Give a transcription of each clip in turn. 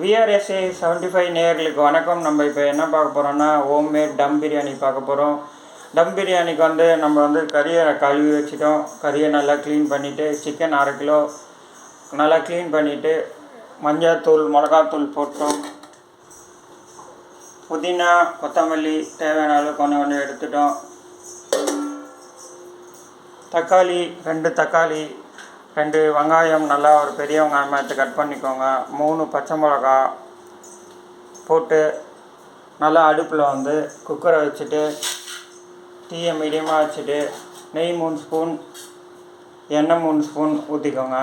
விஆர்எஸ்ஏ seventy five நேயர்களுக்கு வணக்கம். நம்ம இப்போ என்ன பார்க்க போகிறோம்னா ஹோம்மேட் டம் பிரியாணி பார்க்க போகிறோம் டம் பிரியாணிக்கு வந்து நம்ம வந்து கறியை கழுவி வச்சுட்டோம். கறியை நல்லா க்ளீன் பண்ணிவிட்டு சிக்கன் அரை கிலோ நல்லா க்ளீன் பண்ணிவிட்டு மஞ்சள்தூள் மிளகாத்தூள் போட்டோம். புதினா கொத்தமல்லி தேவையான அளவு கொஞ்சம் கொஞ்சம் எடுத்துட்டோம். தக்காளி ரெண்டு தக்காளி ரெண்டு வெங்காயம் நல்லா ஒரு பெரிய வெங்காயமாக எடுத்து கட் பண்ணிக்கோங்க. மூணு பச்சை மிளகா போட்டு நல்லா அடுப்பில் வந்து குக்கரை வச்சுட்டு தீயை மீடியமாக வச்சுட்டு நெய் மூணு ஸ்பூன் எண்ணெய் மூணு ஸ்பூன் ஊற்றிக்கோங்க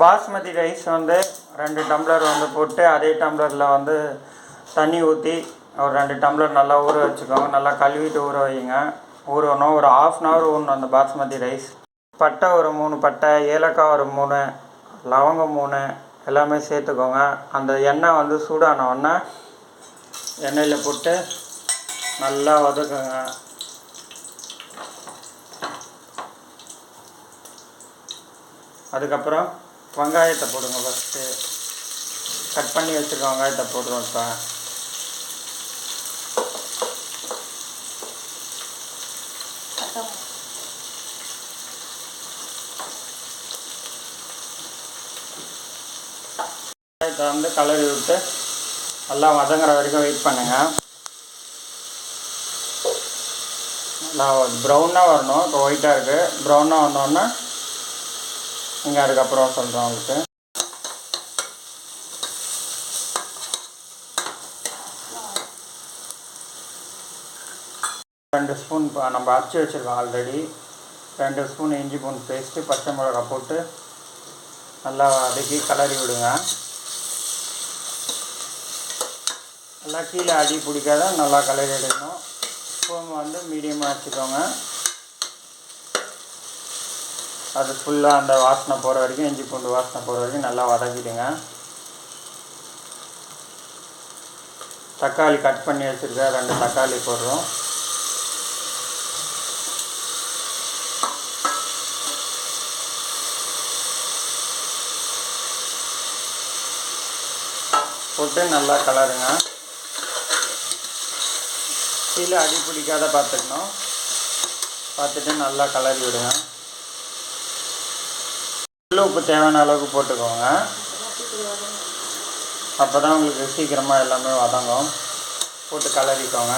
பாஸ்மதி ரைஸ் வந்து ரெண்டு டம்ளர் வந்து போட்டு அதே டம்ளரில் வந்து தண்ணி ஊற்றி ஒரு ரெண்டு டம்ளர் நல்லா ஊற வச்சுக்கோங்க. நல்லா கழுவிட்டு ஊற வைங்க. ஊறணும். ஒரு ஆஃப் அன் ஹவர் ஊறணும் அந்த பாஸ்மதி ரைஸ். பட்டை ஒரு மூணு பட்டை ஏலக்காய் ஒரு மூணு லவங்கம் மூணு எல்லாமே சேர்த்துக்கோங்க. அந்த எண்ணெய் வந்து சூடான உடனே எண்ணெயில் போட்டு நல்லா வதக்குங்க. அதுக்கப்புறம் வெங்காயத்தை போடுங்க ஃபஸ்ட்டு கட் பண்ணி வச்சுருக்க வெங்காயத்தை போடுறோம் இப்போ வெங்காயத்தை வந்து கலரி விட்டு நல்லா வதங்குற வரைக்கும் வெயிட் பண்ணுங்கள் நல்லா ப்ரௌனாக வரணும். இப்போ ஒயிட்டாக இருக்குது ப்ரௌனாக வந்தோடனே நீங்கள் அதுக்கப்புறம் சொல்கிறோம் உங்களுக்கு. ரெண்டு ஸ்பூன் இப்போ நம்ம அரைச்சி வச்சுருக்கோம் ஆல்ரெடி ரெண்டு ஸ்பூன் இஞ்சி பூண்டு பேஸ்ட்டு பச்சை மிளகா போட்டு நல்லா வதக்கி கலரி விடுங்க. நல்லா கீழே அடி பிடிக்காத நல்லா கலரி எடுக்கணும். ஸ்பூன் வந்து மீடியமாக வச்சுக்கோங்க. அது ஃபுல்லாக அந்த வாசனை போகிற வரைக்கும் இஞ்சி பூண்டு வாசனை போகிற வரைக்கும் நல்லா வதக்கிடுங்க. தக்காளி கட் பண்ணி வச்சுருக்கேன். ரெண்டு தக்காளி போடுறோம். போட்டு நல்லா கலருங்க. கீழே அடி பிடிக்காத பார்த்துக்கணும். பார்த்துட்டு நல்லா கலரி விடுங்க. உள்ள உப்பு தேவையான அளவுக்கு போட்டுக்கோங்க. அப்போ தான் உங்களுக்கு சீக்கிரமாக எல்லாமே வதங்கும். போட்டு கலரிக்கோங்க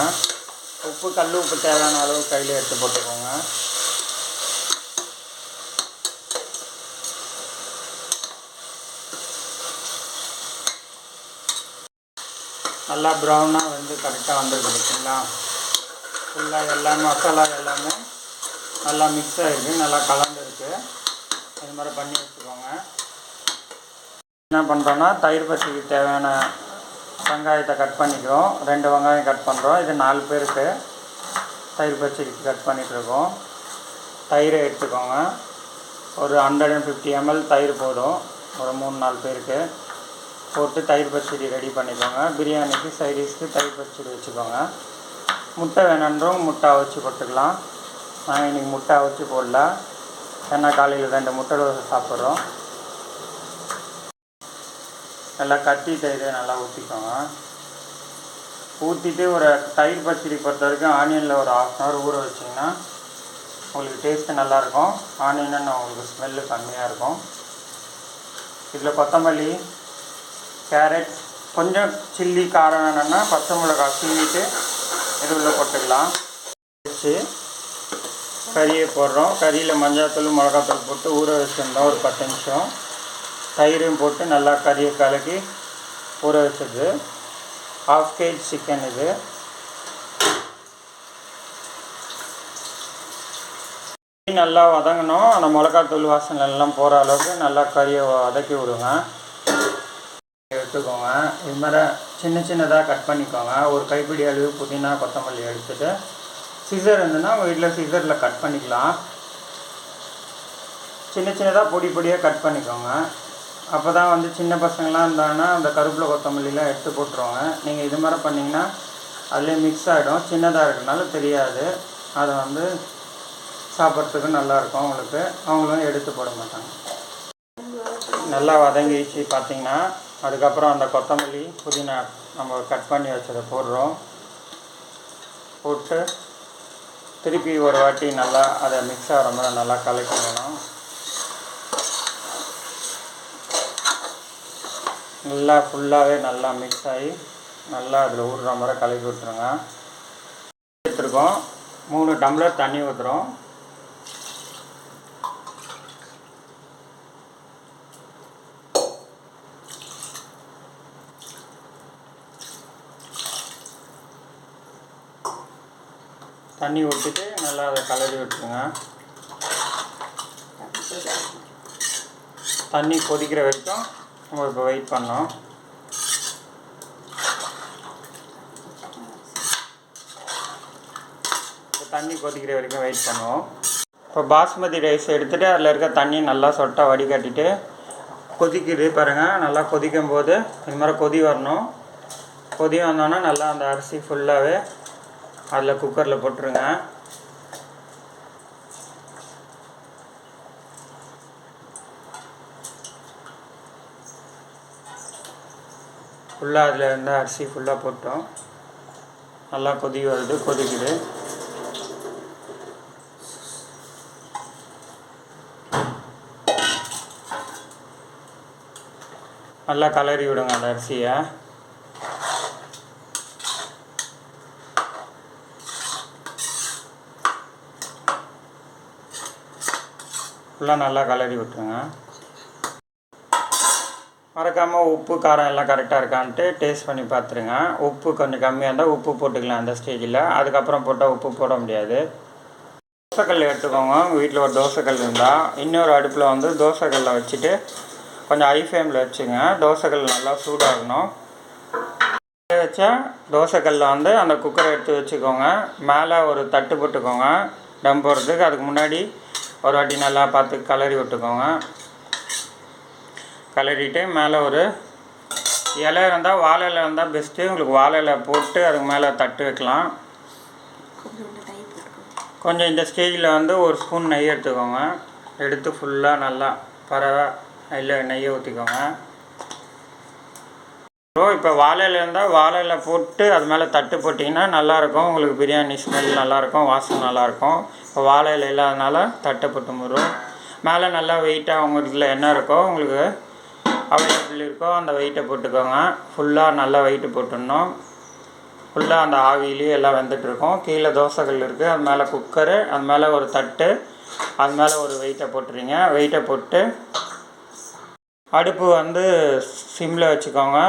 உப்பு கல் உப்பு தேவையான அளவு கையில் எடுத்து போட்டுக்கோங்க. நல்லா ப்ரௌனாக வந்து கரெக்டாக வந்துருக்கு பார்த்தீங்களா ஃபுல்லாக எல்லாமே மசாலா எல்லாமே நல்லா மிக்ஸ் ஆகிருக்கு நல்லா கலந்துருக்கு. இது மாதிரி பண்ணி வச்சுக்கோங்க. என்ன பண்ணுறோன்னா தயிர் பச்சடிக்கு தேவையான வெங்காயத்தை கட் பண்ணிக்கிறோம். ரெண்டு வெங்காயம் கட் பண்ணுறோம் இது நாலு பேருக்கு தயிர் பச்சடிக்கு கட் பண்ணிகிட்ருக்கோம் தயிரை எடுத்துக்கோங்க. ஒரு ஹண்ட்ரட் அண்ட் ஃபிஃப்டி எம்எல் தயிர் போதும். ஒரு மூணு நாலு பேருக்கு போட்டு தயிர் பச்சடி ரெடி பண்ணிக்கோங்க. பிரியாணிக்கு சைடிஷ்க்கு தயிர் பச்சடி வச்சுக்கோங்க. முட்டை வேணுன்றவங்க முட்டை அவிச்சு போட்டுக்கலாம். நாங்கள் இன்றைக்கி முட்டை அவிச்சு போடல. ஏன்னா காலையில் ரெண்டு முட்டை தோசை சாப்பிட்றோம். நல்லா கட்டி தயிர் நல்லா ஊற்றிக்கோங்க ஊற்றிட்டு ஒரு தயிர் பச்சடி பொறுத்த வரைக்கும் ஆனியனில் ஒரு ஆஃப் அன் ஹவர் ஊற வச்சிங்கன்னா உங்களுக்கு டேஸ்ட்டு நல்லாயிருக்கும். ஆனியன்னு உங்களுக்கு ஸ்மெல்லு கம்மியாக இருக்கும். இதில் கொத்தமல்லி கேரட் கொஞ்சம் சில்லி காரம் என்னென்னா பச்சை மிளகாய் சீவிட்டு இது உள்ள போட்டுக்கலாம். வச்சு கறியை போடுறோம். கறியில் மஞ்சாத்தூள் மிளகாத்தூள் போட்டு ஊற வச்சுருந்தோம் ஒரு பத்து நிமிஷம். தயிரும் போட்டு நல்லா கறியை கலக்கி ஊற வச்சது. ஹாஃப் கேஜி சிக்கன் இது. நல்லா வதங்கணும். அந்த மிளகாத்தூள் வாசனை எல்லாம் போகிற அளவுக்கு நல்லா கறியை வதக்கி விடுவேன் எடுத்துக்கோங்க. இது மாதிரி சின்ன சின்னதாக கட் பண்ணிக்கோங்க. ஒரு கைப்பிடி அளவு புதினா கொத்தமல்லி எடுத்துட்டு சிசர் இருந்ததுன்னா உங்கள் வீட்டில் சிசரில் கட் பண்ணிக்கலாம். சின்ன சின்னதாக பொடி பொடியாக கட் பண்ணிக்கோங்க. அப்போ தான் வந்து சின்ன பசங்களாம் இருந்தாங்கன்னா அந்த கருப்பில் கொத்தமல்லிலாம் எடுத்து போட்டுருவாங்க. நீங்கள் இது மாதிரி பண்ணிங்கன்னா அதுலேயே மிக்ஸ் ஆகிடும் சின்னதாக இருக்கனால தெரியாது. அதை வந்து சாப்பிட்றதுக்கு நல்லாயிருக்கும் அவங்களுக்கு அவங்களும் எடுத்து போட மாட்டாங்க. நல்லா வதங்கிச்சு பார்த்தீங்கன்னா அதுக்கப்புறம் அந்த கொத்தமல்லி புதினா நம்ம கட் பண்ணி வச்சதை போடுறோம். போட்டு திருப்பி ஒரு வாட்டி நல்லா அதை மிக்ஸ் ஆகிற மாதிரி நல்லா கலக்கிடணும். நல்லா ஃபுல்லாகவே நல்லா மிக்ஸ் ஆகி நல்லா அதில் ஊறுற மாதிரி கலக்கி விட்டுருங்க. எடுத்துருக்கோம். மூணு டம்ளர் தண்ணி ஊற்றுறோம் தண்ணி ஊற்றிட்டு நல்லா அதை கலரி விட்டுருங்க. தண்ணி கொதிக்கிற வரைக்கும் நம்ம இப்போ வெயிட் பண்ணோம் இப்போ தண்ணி கொதிக்கிற வரைக்கும் வெயிட் பண்ணுவோம். இப்போ பாஸ்மதி ரைஸ் எடுத்துகிட்டு அதில் இருக்க தண்ணி நல்லா சொட்டாக வடிகட்டிட்டு கொதிக்குது பாருங்கள் நல்லா கொதிக்கும் போது இது மாதிரி கொதி வரணும். கொதி வந்தோன்னே நல்லா அந்த அரிசி ஃபுல்லாகவே அதில் குக்கரில் போட்டுருங்க. ஃபுல்லாக அதில் இருந்த அரிசி ஃபுல்லாக போட்டோம். நல்லா கொதி வருது கொதிக்குது. நல்லா கலரி விடுங்க அந்த அரிசியை. ஃபுல்லாக நல்லா கலரி விட்டுருங்க. மறக்காமல் உப்பு காரம் எல்லாம் கரெக்டாக இருக்கான்ட்டு டேஸ்ட் பண்ணி பார்த்துருங்க உப்பு கொஞ்சம் கம்மியாக இருந்தால் உப்பு போட்டுக்கலாம் அந்த ஸ்டேஜில் அதுக்கப்புறம் போட்டால் உப்பு போட முடியாது. தோசைக்கல் எடுத்துக்கோங்க. உங்கள் வீட்டில் ஒரு தோசைக்கல் இருந்தால் இன்னொரு அடுப்பில் வந்து தோசைக்கல்லை வச்சுட்டு கொஞ்சம் ஐ ஃப்ளேமில் வச்சுங்க. தோசைக்கல் நல்லா சூடாகணும். வச்சா தோசைக்கல்லில் வந்து அந்த குக்கரை எடுத்து வச்சுக்கோங்க. மேலே ஒரு தட்டு போட்டுக்கோங்க. டம் போடுறதுக்கு. அதுக்கு முன்னாடி ஒரு வாட்டி நல்லா பார்த்து கலரி விட்டுக்கோங்க. கலரிட்டு மேலே ஒரு இலை இருந்தால் வாழை இலை இருந்தால் பெஸ்ட்டு உங்களுக்கு வாழை இலை போட்டு அதுக்கு மேலே தட்டு வைக்கலாம். கொஞ்சம் இந்த ஸ்டேஜில் வந்து ஒரு ஸ்பூன் நெய் எடுத்துக்கோங்க. எடுத்து ஃபுல்லாக நல்லா பறவை இல்லை நெய்யை ஊற்றிக்கோங்க ஸோ இப்போ வாழையில் இருந்தால் வாழை போட்டு அது மேலே தட்டு போட்டிங்கன்னா நல்லாயிருக்கும் உங்களுக்கு பிரியாணி ஸ்மெல் நல்லாயிருக்கும் வாசனை நல்லாயிருக்கும் வாழை இலை இல்லாதனால தட்டை போட்டு முறும். மேலே நல்லா வெயிட்டாக உங்கள் இதில் என்ன இருக்கோ உங்களுக்கு அவைலபிள் இருக்கோ அந்த வெயிட்டை போட்டுக்கோங்க. ஃபுல்லாக நல்லா வெயிட்டு போட்டுடணும். ஃபுல்லாக அந்த ஆவியிலேயே எல்லாம் வெந்துட்டுருக்கோம் கீழே தோசைகள் இருக்குது அது மேலே குக்கரு அது மேலே ஒரு தட்டு அது மேலே ஒரு வெயிட்டை போட்டுறீங்க. வெயிட்டை போட்டு அடுப்பு வந்து சிம்மில் வச்சுக்கோங்க.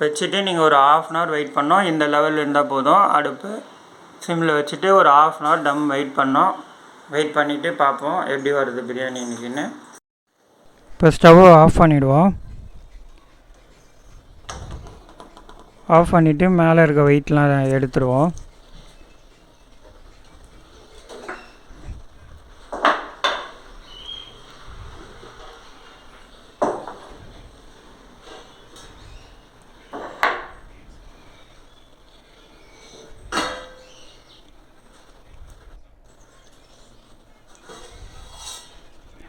வச்சுட்டு நீங்கள் ஒரு ஆஃப் அன் ஹவர் வெயிட் பண்ணோம் இந்த லெவலில் இருந்தால் போதும். அடுப்பு சிம்மில் வச்சுட்டு ஒரு half an hour dum wait பண்ணோம். வெயிட் பண்ணிவிட்டு பார்ப்போம் எப்படி வருது பிரியாணி இன்றைக்கின்னு இப்போ ஸ்டவ்வை ஆஃப் பண்ணிவிடுவோம் ஆஃப் பண்ணிவிட்டு மேலே இருக்க வெயிட்லாம் எடுத்துருவோம்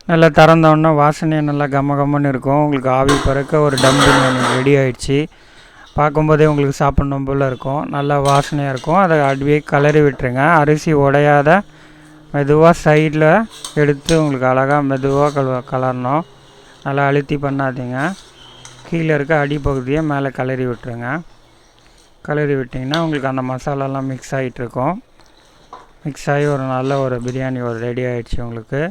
நல்லா திறந்தோன்னா வாசனையை நல்லா கம்ம கம்மன்னு இருக்கும். உங்களுக்கு ஆவி பறக்க ஒரு டம் பிரியாணி ரெடி ஆயிடுச்சு. பார்க்கும்போதே உங்களுக்கு சாப்பிட்ணும் போல் இருக்கும். நல்லா வாசனையாக இருக்கும். அதை அப்படியே கலரி விட்டுருங்க. அரிசி உடையாத மெதுவாக சைடில் எடுத்து உங்களுக்கு அழகாக மெதுவாக கல கலரணும். நல்லா அழுத்தி பண்ணாதீங்க. கீழே இருக்க அடிப்பகுதியை மேலே கலரி விட்டுருங்க. கலரி விட்டிங்கன்னா உங்களுக்கு அந்த மசாலாலாம் மிக்ஸ் ஆகிட்டுருக்கும் மிக்ஸ் ஆகி ஒரு நல்ல ஒரு பிரியாணி ஒரு ரெடி ஆகிடுச்சு உங்களுக்கு.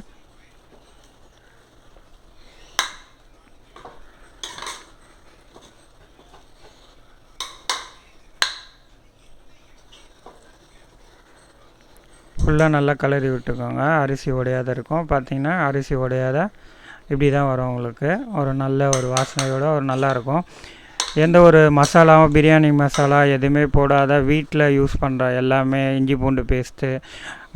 ஃபுல்லாக நல்லா கலரி விட்டுக்கோங்க. அரிசி உடையாத இருக்கும். பார்த்தீங்கன்னா அரிசி உடையாத இப்படி தான் வரும் உங்களுக்கு. ஒரு நல்ல ஒரு வாசனையோடு ஒரு நல்லாயிருக்கும் எந்த ஒரு மசாலாவும் பிரியாணி மசாலா எதுவுமே போடாத வீட்டில் யூஸ் பண்ணுற எல்லாமே இஞ்சி பூண்டு பேஸ்ட்டு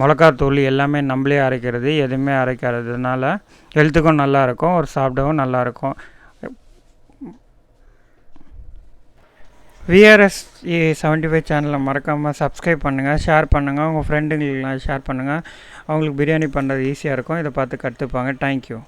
மிளகாத்தூள் எல்லாமே நம்மளே அரைக்கிறது எதுவுமே அரைக்கிறதுனால ஹெல்த்துக்கும் நல்லாயிருக்கும் ஒரு சாப்பிடவும் நல்லாயிருக்கும் விஆர்எஸ் செவன்ட்டி ஃபைவ் சேனலை மறக்காமல் சப்ஸ்கிரைப் பண்ணுங்கள் ஷேர் பண்ணுங்கள் உங்கள் ஃப்ரெண்டுங்களுக்கெலாம் ஷேர் பண்ணுங்கள் அவங்களுக்கு பிரியாணி பண்ணுறது ஈஸியாக இருக்கும். இதை பார்த்து கற்றுப்பாங்க தேங்க்யூ